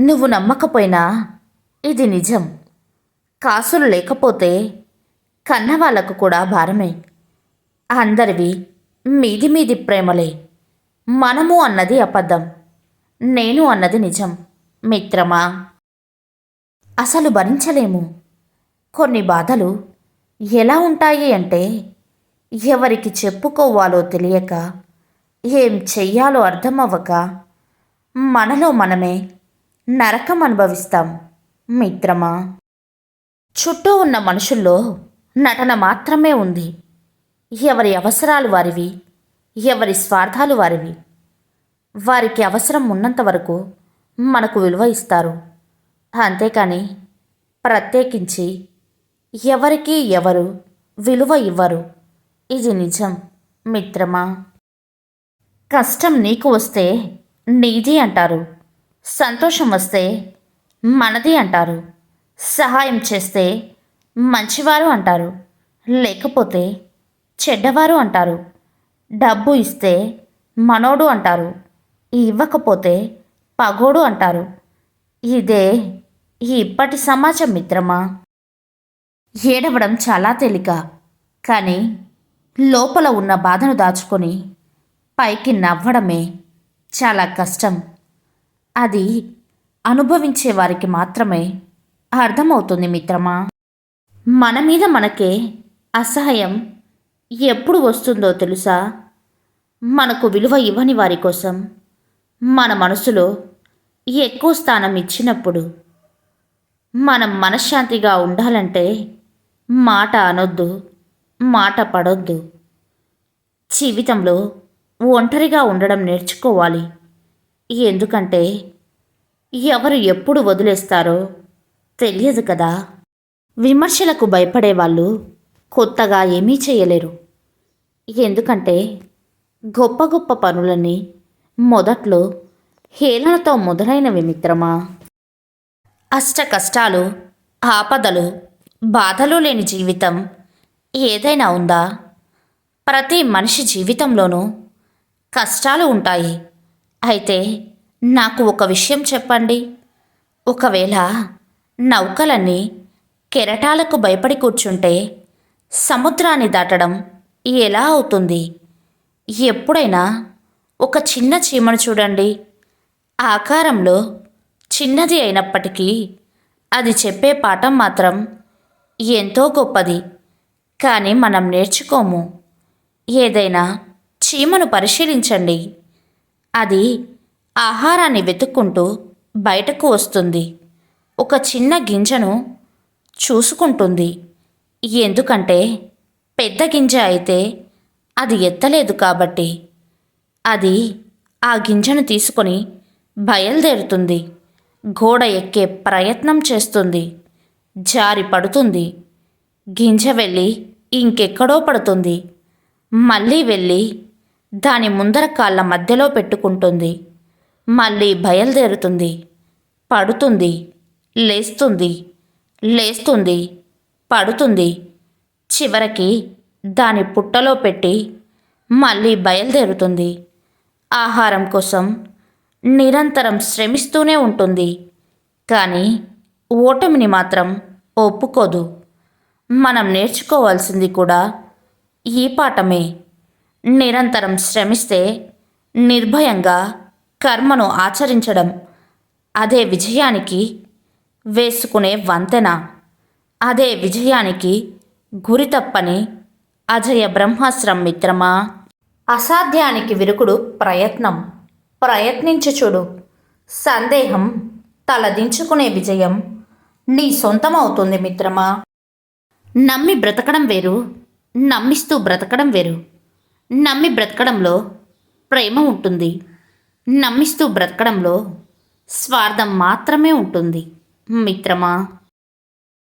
నువ్వు నమ్మకపోయినా ఇది నిజం. కాసులు లేకపోతే కన్నవాళ్ళకు కూడా భారమే. అందరివి మీది మీది ప్రేమలే. మనము అన్నది అబద్ధం. నేను అన్నది నిజం. మిత్రమా? అసలు భరించలేము. కొన్ని బాధలు ఎలా ఉంటాయి అంటే ఎవరికి చెప్పుకోవాలో తెలియక ఏం చెయ్యాలో అర్థం అవ్వక మనలో మనమే నరకం అనుభవిస్తాం మిత్రమా? చుట్టూ ఉన్న మనుషుల్లో నటన మాత్రమే ఉంది. ఎవరి అవసరాలు వారివి ఎవరి స్వార్థాలు వారివి. వారికి అవసరం ఉన్నంత వరకు మనకు విలువ ఇస్తారు. అంతేకాని ప్రత్యేకించి ఎవరికి ఎవరు విలువ ఇవ్వరు. ఇది నిజం మిత్రమా? కష్టం నీకు వస్తే నీది అంటారు. సంతోషం వస్తే మనది అంటారు. సహాయం చేస్తే మంచివారు అంటారు. లేకపోతే చెడ్డవారు అంటారు. డబ్బు ఇస్తే మనోడు అంటారు. ఇవ్వకపోతే పగోడు అంటారు. ఇదే ఈ ఇప్పటి సమాజం మిత్రమా? ఏడవడం చాలా తేలిక. కానీ లోపల ఉన్న బాధను దాచుకొని పైకి నవ్వడమే చాలా కష్టం. అది అనుభవించే వారికి మాత్రమే అర్థమవుతుంది మిత్రమా. మన మీద మనకే అసహాయం ఎప్పుడు వస్తుందో తెలుసా? మనకు విలువ ఇవ్వని వారి కోసం మన మనసులో ఎక్కువ స్థానం ఇచ్చినప్పుడు మనం మనశ్శాంతిగా ఉండాలంటే మాట అనొద్దు మాట పడొద్దు. జీవితంలో ఒంటరిగా ఉండడం నేర్చుకోవాలి. ఎందుకంటే ఎవరు ఎప్పుడు వదిలేస్తారో తెలియదు కదా. విమర్శలకు భయపడే వాళ్ళు కొత్తగా ఏమీ చేయలేరు. ఎందుకంటే గొప్ప గొప్ప పనులని మొదట్లో హేళనతో మొదలైనవి మిత్రమా? అష్ట కష్టాలు ఆపదలు బాధలు లేని జీవితం ఏదైనా ఉందా? ప్రతి మనిషి జీవితంలోనూ కష్టాలు ఉంటాయి. అయితే నాకు ఒక విషయం చెప్పండి. ఒకవేళ నౌకలన్నీ కెరటాలకు భయపడి కూర్చుంటే సముద్రాన్ని దాటడం ఎలా అవుతుంది? ఎప్పుడైనా ఒక చిన్న చీమను చూడండి. ఆకారంలో చిన్నది అయినప్పటికీ అది చెప్పే పాఠం మాత్రం ఎంతో గొప్పది. కానీ మనం నేర్చుకోము. ఏదైనా చీమను పరిశీలించండి. అది ఆహారాన్ని వెతుక్కుంటూ బయటకు వస్తుంది. ఒక చిన్న గింజను చూసుకుంటుంది. ఎందుకంటే పెద్ద గింజ అయితే అది ఎత్తలేదు కాబట్టి. అది ఆ గింజను తీసుకొని బయలుదేరుతుంది. గోడ ఎక్కే ప్రయత్నం చేస్తుంది. జారి పడుతుంది. గింజ వెళ్ళి ఇంకెక్కడో పడుతుంది. మళ్ళీ వెళ్ళి దాని ముందర కాళ్ళ మధ్యలో పెట్టుకుంటుంది. మళ్ళీ బయలుదేరుతుంది. పడుతుంది. లేస్తుంది. లేస్తుంది. పడుతుంది. చివరికి దాని పుట్టలో పెట్టి మళ్ళీ బయలుదేరుతుంది. ఆహారం కోసం నిరంతరం శ్రమిస్తూనే ఉంటుంది. కానీ ఓటమిని మాత్రం ఒప్పుకోదు. మనం నేర్చుకోవాల్సింది కూడా ఈ పాఠమే. నిరంతరం శ్రమిస్తే నిర్భయంగా కర్మను ఆచరించడం. అదే విజయానికి వేసుకునే వంతెన. అదే విజయానికి గురి తప్పని అజయ బ్రహ్మాస్త్రం మిత్రమా? అసాధ్యానికి విరుకుడు ప్రయత్నం. ప్రయత్నించి చూడు సందేహం తలదించుకునే విజయం నీ సొంతమవుతుంది మిత్రమా? నమ్మి బ్రతకడం వేరు నమ్మిస్తూ బ్రతకడం వేరు. నమ్మి బ్రతకడంలో ప్రేమ ఉంటుంది. నమ్మిస్తూ బ్రతకడంలో స్వార్థం మాత్రమే ఉంటుంది. మిత్రమా?